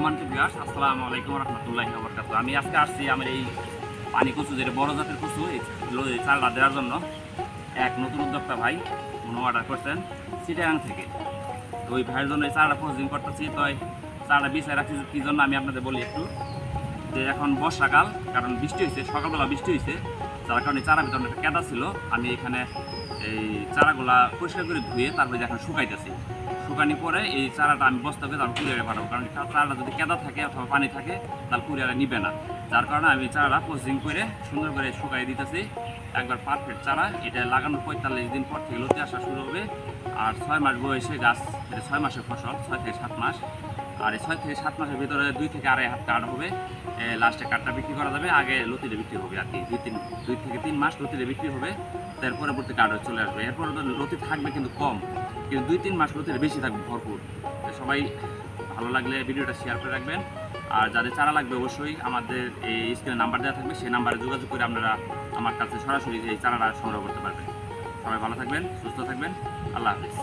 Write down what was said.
সম্মানিত বিয়াস আসসালামু আলাইকুম রহমতুল্লাহ বরকাত আমি আজকে আসছি আমার এই পানি কচু, যেটা বড় জাতের কচু, এই চালটা দেওয়ার জন্য এক নতুন উদ্যোক্তা ভাই, উনি অর্ডার করছেন সিটাগাং থেকে। তো ওই ভাইয়ের জন্য এই চালটা প্রসেসিং করতেছি। তো চালটা বিছায় রাখছি কী জন্য আমি আপনাদের বলি একটু। যে এখন বর্ষাকাল, কারণ বৃষ্টি হয়েছে সকালবেলা বৃষ্টি হয়েছে যার কারণে চারা ভিতরে একটা কেদা ছিল। আমি এখানে এই চারাগুলা পরিষ্কার করে ধুয়ে তারপরে এখন শুকাইতেছি। শুকানি পরে এই চারাটা আমি বস্তাবে তারপর কুরিয়ারে পাঠাবো। কারণ চারাটা যদি কেদা থাকে অথবা পানি থাকে, তাহলে কুরিয়ারে নিবে না। যার কারণে আমি চারাটা প্রসেসিং করে সুন্দর করে শুকাই দিতেছি। একবার পারফেক্ট চারা, এটা লাগানোর পঁয়তাল্লিশ দিন পর থেকে লতি আসা শুরু হবে। আর ছয় মাস বয়সে গাছ, এটা ছয় মাসের ফসল, ছয় থেকে সাত মাস। আর এই ছয় থেকে সাত মাসের ভিতরে দুই থেকে আড়াই হাত কাঠ হবে। লাস্টে কাঠটা বিক্রি করা যাবে, আগে লতিটা বিক্রি হবে আর কি। দুই তিন, দুই থেকে তিন মাস লতিটা বিক্রি হবে, তার পরবর্তী কাঠ চলে আসবে। এরপরে লতি থাকবে কিন্তু কম, কিন্তু দুই তিন মাস লতিটা বেশি থাকবে ভরপুর। সবাই ভালো লাগলে ভিডিওটা শেয়ার করে রাখবেন। আর যাদের চারা লাগবে অবশ্যই আমাদের এই স্ক্রিনে নাম্বার দেওয়া থাকবে, সেই নাম্বারে যোগাযোগ করে আপনারা আমার কাছে সরাসরি এই চারাটা সংগ্রহ করতে পারবেন। সবাই ভালো থাকবেন, সুস্থ থাকবেন, আল্লাহ হাফিজ।